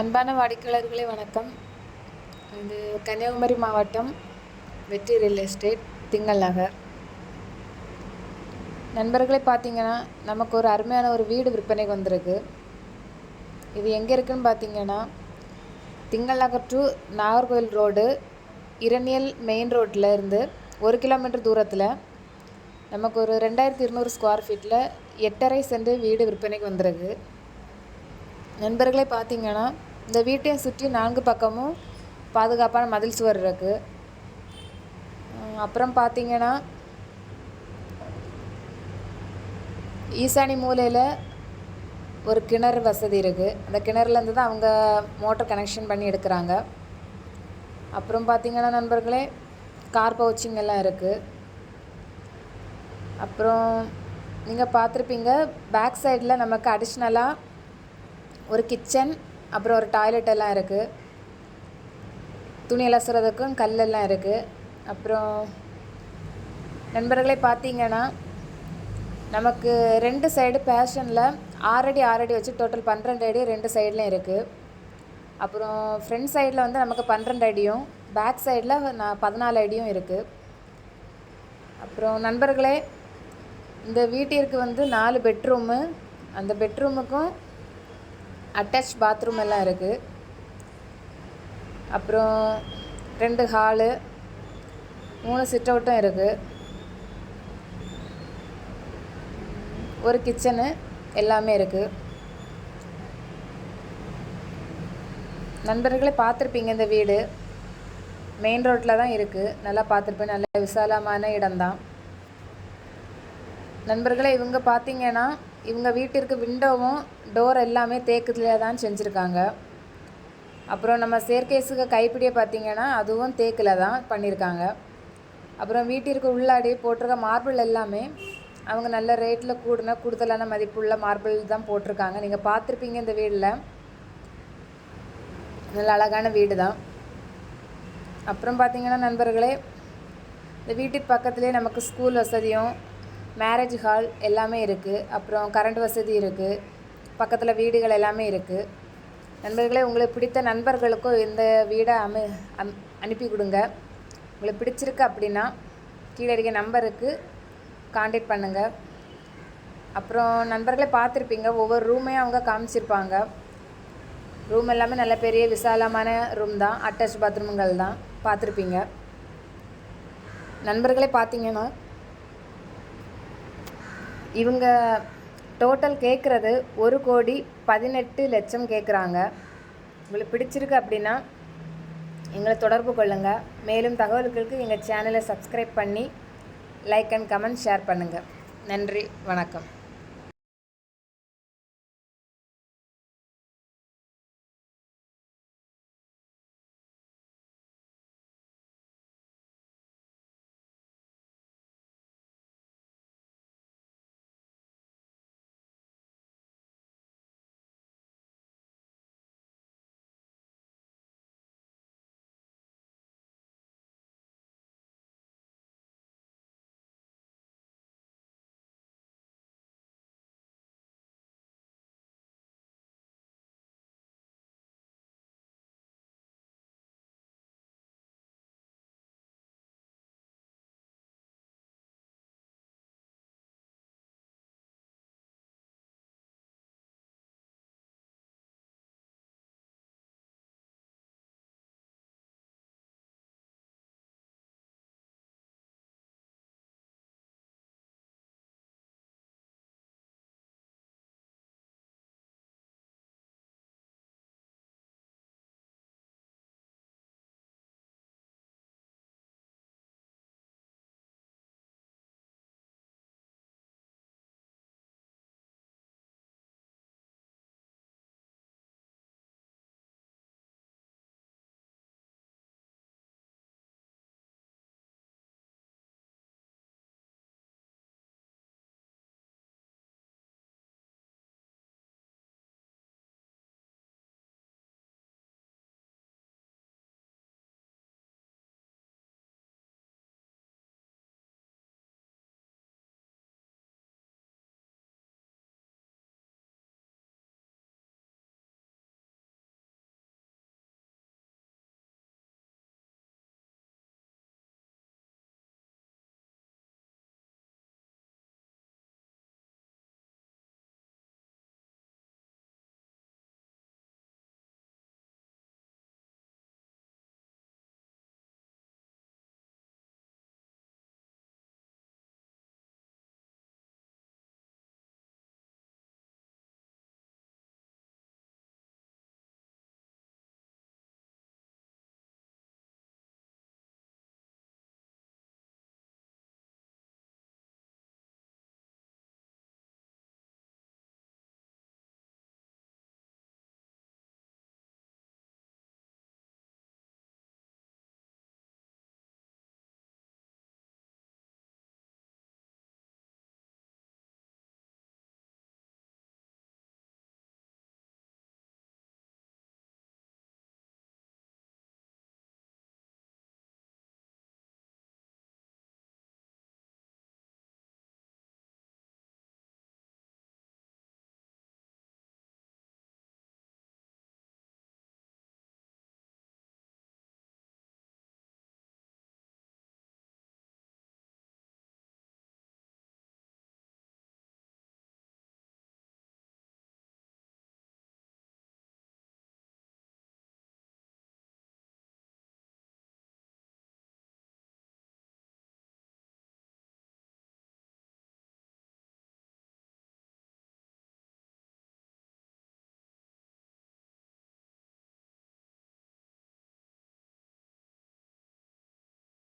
அன்பான வாடிக்கையாளர்களே வணக்கம். இது கன்னியாகுமரி மாவட்டம் வெற்றி ரியல் எஸ்டேட் திங்கள் நகர். நண்பர்களே பார்த்தீங்கன்னா நமக்கு ஒரு அருமையான ஒரு வீடு விற்பனைக்கு வந்திருக்கு. இது எங்கே இருக்குன்னு பார்த்தீங்கன்னா Thingal Nagar to Nagercoil road Eraniel main ரோட்டில் இருந்து ஒரு கிலோமீட்டர் தூரத்தில் நமக்கு ஒரு ரெண்டாயிரத்தி இருநூறு ஸ்கொயர் ஃபீட்டில் எட்டரை சென்று வீடு விற்பனைக்கு வந்திருக்கு. நண்பர்களே பார்த்தீங்கன்னா இந்த வீட்டை சுற்றி நான்கு பக்கமும் பாதுகாப்பான மதில் சுவர் இருக்குது அப்புறம் பார்த்தீங்கன்னா ஈசானி மூலையில் ஒரு கிணறு வசதி இருக்குது அந்த கிணறுலேருந்து தான் அவங்க மோட்டர் கனெக்ஷன் பண்ணி எடுக்கிறாங்க. அப்புறம் பார்த்திங்கன்னா நண்பர்களே கார் பவுச்சிங் எல்லாம் இருக்குது அப்புறம் நீங்கள் பார்த்துருப்பீங்க பேக் சைடில் நமக்கு அடிஷ்னலாக ஒரு கிச்சன் அப்புறம் ஒரு டாய்லெட் எல்லாம் இருக்குது துணி அலசுறதுக்கும் கல்லெல்லாம் இருக்குது அப்புறம் நண்பர்களே பார்த்தீங்கன்னா நமக்கு ரெண்டு சைடு பேஷனில் ஆறடி ஆறடி வச்சு டோட்டல் பன்னிரெண்டு அடி ரெண்டு சைட்லையும் இருக்குது அப்புறம் ஃப்ரண்ட் சைடில் வந்து நமக்கு பன்னிரெண்டு அடியும் பேக் சைடில் நான் பதினாலு அடியும் இருக்குது அப்புறம் நண்பர்களே இந்த வீட்டிற்கு வந்து நாலு பெட்ரூமு அந்த பெட்ரூமுக்கும் அட்டாச் பாத்ரூம் எல்லாம் இருக்குது அப்புறம் ரெண்டு ஹாலு மூணு சிட் அவுட்டும் இருக்குது ஒரு கிச்சனு எல்லாமே இருக்குது நண்பர்களே பார்த்துருப்பீங்க இந்த வீடு. மெயின் ரோட்டில் தான் இருக்குது நல்லா பார்த்துருப்பேன். நல்ல விசாலமான இடம்தான். நண்பர்களே இவங்க பார்த்தீங்கன்னா இவங்க வீட்டிற்கு விண்டோவும் டோர் எல்லாமே தேக்குல தான் செஞ்சுருக்காங்க. அப்புறம் நம்ம சேர்க்கேஸுக்கு கைப்பிடியை பார்த்தீங்கன்னா அதுவும் தேக்கில் தான் பண்ணியிருக்காங்க அப்புறம் வீட்டிற்கு உள்ளாடி போட்டிருக்க மார்பிள் எல்லாமே அவங்க நல்ல ரேட்டில் கூடுன கூடுதலான மதிப்புள்ள மார்பிள் தான் போட்டிருக்காங்க. நீங்கள் பார்த்துருப்பீங்க இந்த வீடில். நல்ல அழகான வீடு தான். அப்புறம் பார்த்தீங்கன்னா நண்பர்களே இந்த வீட்டுக்கு பக்கத்துலேயே நமக்கு ஸ்கூல் வசதியும் மேரேஜ் ஹால் எல்லாமே இருக்குது அப்புறம் கரண்ட் வசதி இருக்குது பக்கத்தில் வீடுகள் எல்லாமே இருக்குது நண்பர்களே உங்களுக்கு பிடித்த நண்பர்களுக்கும் இந்த வீடை அமை அம் அனுப்பி கொடுங்க. உங்களுக்கு பிடிச்சிருக்கு அப்படின்னா கீழே இருக்க நம்பருக்கு காண்டாக்ட் பண்ணுங்கள் அப்புறம் நண்பர்களே பார்த்துருப்பீங்க. ஒவ்வொரு ரூமையும் அவங்க காமிச்சிருப்பாங்க. ரூம் எல்லாமே நல்ல பெரிய விசாலமான ரூம் தான். அட்டாச் பாத்ரூம்கள் தான். பார்த்துருப்பீங்க. நண்பர்களே பார்த்தீங்கன்னா இவங்க டோட்டல் கேட்குறது ஒரு கோடி பதினெட்டு லட்சம் கேட்குறாங்க உங்களுக்கு பிடிச்சிருக்கு அப்படின்னா எங்களை தொடர்பு கொள்ளுங்கள் மேலும் தகவல்களுக்கு எங்கள் சேனலை சப்ஸ்கிரைப் பண்ணி லைக் அண்ட் கமெண்ட் ஷேர் பண்ணுங்கள் நன்றி வணக்கம்.